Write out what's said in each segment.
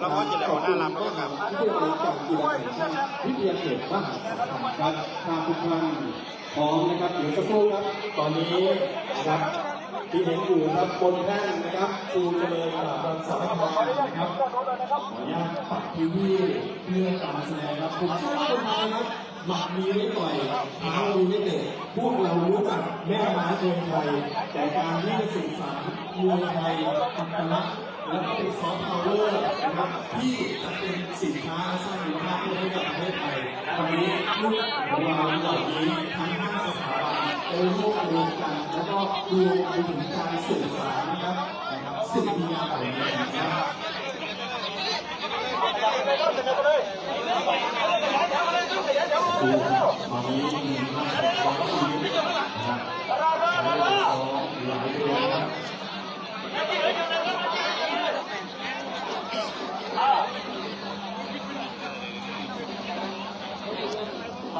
แล้วก็จะได้หัวหน้ารำด้วยครับที่บริการกีฬาแห่งชาติวิทยาเขตมหาสารคามครับทางทุกท่านพร้อมนะครับเดี๋ยวสักครู่ครับ ตอนนี้นะครับที่เห็นอยู่ครับบนแท่นนะครับชูเจริญกับรังสารค์นะครับขออนุญาตปักทีวีเพื่อการแสดงครับผมชอบคนไทยครับหมัดมีไม่ต่อยเท้ามีไม่เตะพวกเรารู้จักแม่ไม้เมืนไทยแต่การที่จะสื่อสารเมืองไทยอัตลักษณ์ และก็เป็นซอฟต์พาวเวอร์นะครับที่จะเป็นสินค้าสร้างมูลค่าให้กับประเทศไทยวันนี้ลูกของเราเหล่านี้ทั้งห้าสถาบันได้ร่วมรวมกันแล้วก็รวมไปถึงการสื่อสารนะครับสิ่งดีงามเหล่านี้นะครับตอนนี้มีมากกว่าร้อยชีวิตนะครับแล้วก็ซ้อมหลายเดือนนะครับ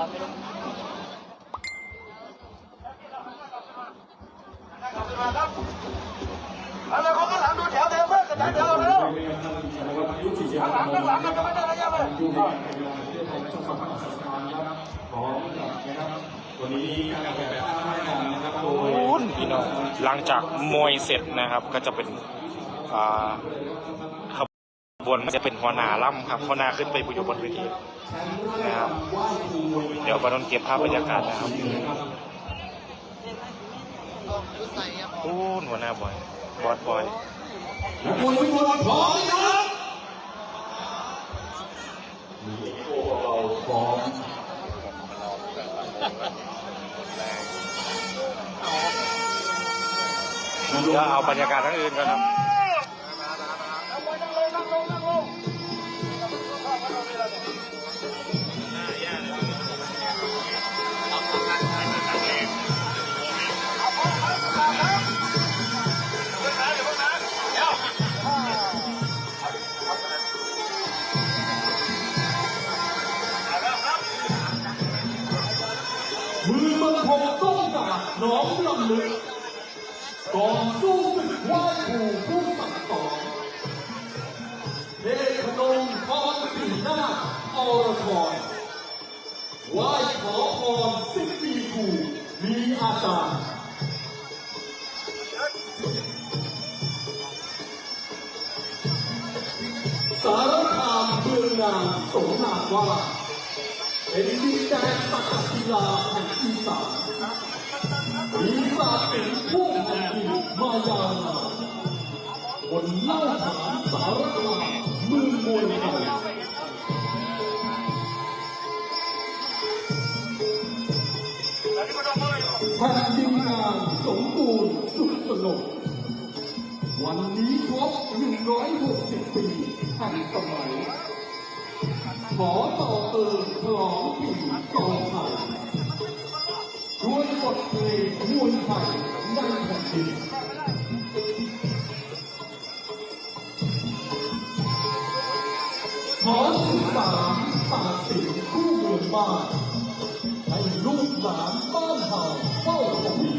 อะไรของข้างหลังดูแถวเดิมเพื่อนกระจายแถวเร็วข้างหลังข้างหลังมันจะไม่ได้ระยะเลยดูให้เป็นเวลาประเทศไทยช่องสามพันสามครับพร้อมกับนะครับวันนี้การออกแบบท่าให้กันนะครับโดยคุณพี่น้องจากมวยเสร็จนะครับก็จะเป็นอ่า บวนจะเป็นหัวหน้าล่ำครับหัวหน้าขึ้นไปอยู่บนเวทีนะครับเดี๋ยวบานนเก็บภาพบรรยากาศนะครับโอ้หัวหน้าบอยบอสบอยนักมวยทุกคนพร้อมนะครับพวกเราพร้อมเดี๋ยวเอาบรรยากาศทั้งอื่นกันครับ งต้องจากน้องลำลึกก่อนสู้ศึกไหว้ปู่ผู้สั่งสอนเดชพนมพรสีหน้าอรชรไหว้ขอพรสิบปีปู่มีอาจารย์สารคามเมืองนางสมนามว่าเป็นดินแดนตักศิลาแห่งอีสาน มีศาสตร์เป็นผู้แผ่นมายาวนาบนเล่าขานสารคามเมือมวยไทยแผ่นดินงานสมบูรณ์สุขสงบวันนี้ครบ160 ปีแห่งสมัยขอต่อเติมฉลองปีกองไทย ด้วยบทเพลงมวยไทยในแผ่นดินขอสืบสารศาสตร์ศิลป์คู่เมืองบ้านให้ลูกหลานบ้านเฮาเฝ้าทวี